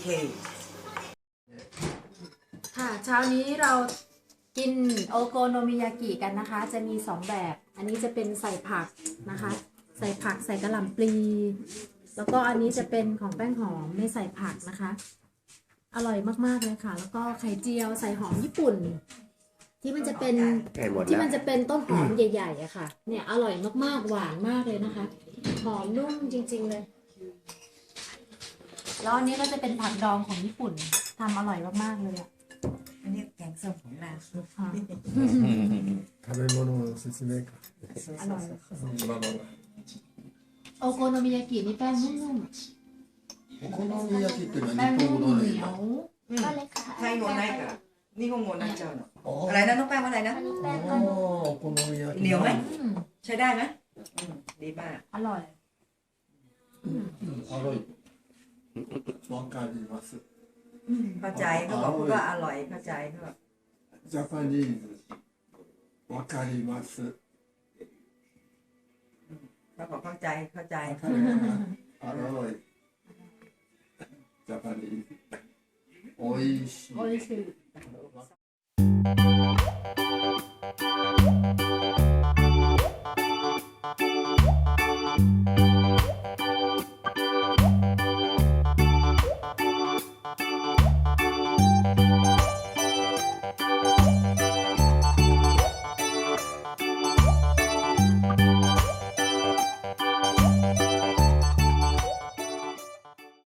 เค ค่ะเช้านี้เรากินโอโกโนมิยากิกันนะคะ จะมีสองแบบ อันนี้จะเป็นใส่ผักนะคะ ใส่ผักใส่กระหล่ำปลี แล้วก็อันนี้จะเป็นของแป้งหอมไม่ใส่ผักนะคะ อร่อยมากๆเลยค่ะ แล้วก็ไข่เจียวใส่หอมญี่ปุ่น ที่มันจะเป็นใกล้หมดที่แล้วมันจะเป็นต้นหอมใหญ่ๆอะค่ะ เนี่ยอร่อยมากๆหวานมากเลยนะคะ หอมนุ่มจริง ๆเลย แล้วอันนี้ก็จะเป็นผักดองของญี่ปุ่นทำอร่อยมากๆเลยอะ อันนี้แกงส้มของเรา ค่ะ 食べ物の説明か。อร่อย まあまあま โอโกโนมิยากินี่แป้งนุ่ม あ。お好み焼きっていうの ๆแป้ は ง 日 นุ่ 本 ม 語 เห の นี ね ยว อืม ก็เลยค่ะ ไทยโงนายกะนี่ก็โงนายเจ้าเนาะ あ อะไรนะน้องแป้งว่าอะไรนะ อันนี้แป้ あ งก็นุ่ม お好み焼き。 เหนียวไหม อืม ใช้ได้ไหมอืมดีมาก อร่อย あろい。 わかります。 เข้าใจเขาบอกว่าอร่อยเข้าใจเขาบอก ジャパニーズ。わかります。 เขาบอกเข้าใจเข้าใจ わかるかな。あろい。ジャパニーズ。おいしい。 โออิชิ